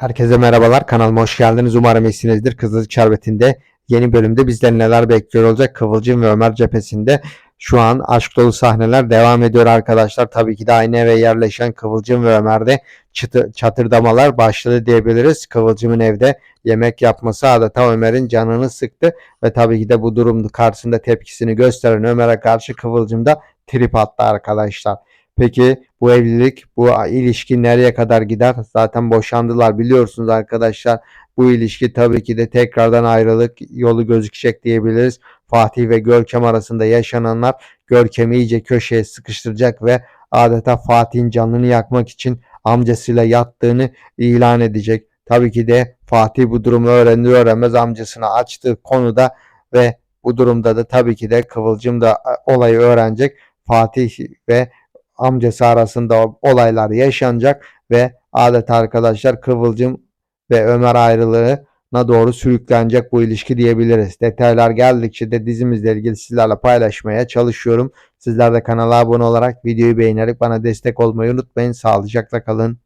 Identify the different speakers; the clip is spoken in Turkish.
Speaker 1: Herkese merhabalar. Kanalıma hoş geldiniz. Umarım iyisinizdir. Kızılcık Şerbeti'nde yeni bölümde bizleri neler bekliyor olacak? Kıvılcım ve Ömer cephesinde şu an aşk dolu sahneler devam ediyor arkadaşlar. Tabii ki de aynı eve yerleşen Kıvılcım ve Ömer'de çıtı, çatırdamalar başladı diyebiliriz. Kıvılcım'ın evde yemek yapması adeta Ömer'in canını sıktı ve tabii ki de bu durum karşısında tepkisini gösteren Ömer'e karşı Kıvılcım da trip attı arkadaşlar. Peki bu evlilik, bu ilişki nereye kadar gider? Zaten boşandılar biliyorsunuz arkadaşlar. Bu ilişki tabii ki de tekrardan ayrılık yolu gözükecek diyebiliriz. Fatih ve Görkem arasında yaşananlar Görkem'i iyice köşeye sıkıştıracak ve adeta Fatih'in canını yakmak için amcasıyla yattığını ilan edecek. Tabii ki de Fatih bu durumu öğrenir öğrenmez amcasına açtığı konuda ve bu durumda da tabii ki de Kıvılcım da olayı öğrenecek. Fatih ve amcası arasında olaylar yaşanacak ve adeta arkadaşlar Kıvılcım ve Ömer ayrılığına doğru sürüklenecek bu ilişki diyebiliriz. Detaylar geldikçe de dizimizle ilgili sizlerle paylaşmaya çalışıyorum. Sizler de kanala abone olarak videoyu beğenerek bana destek olmayı unutmayın. Sağlıcakla kalın.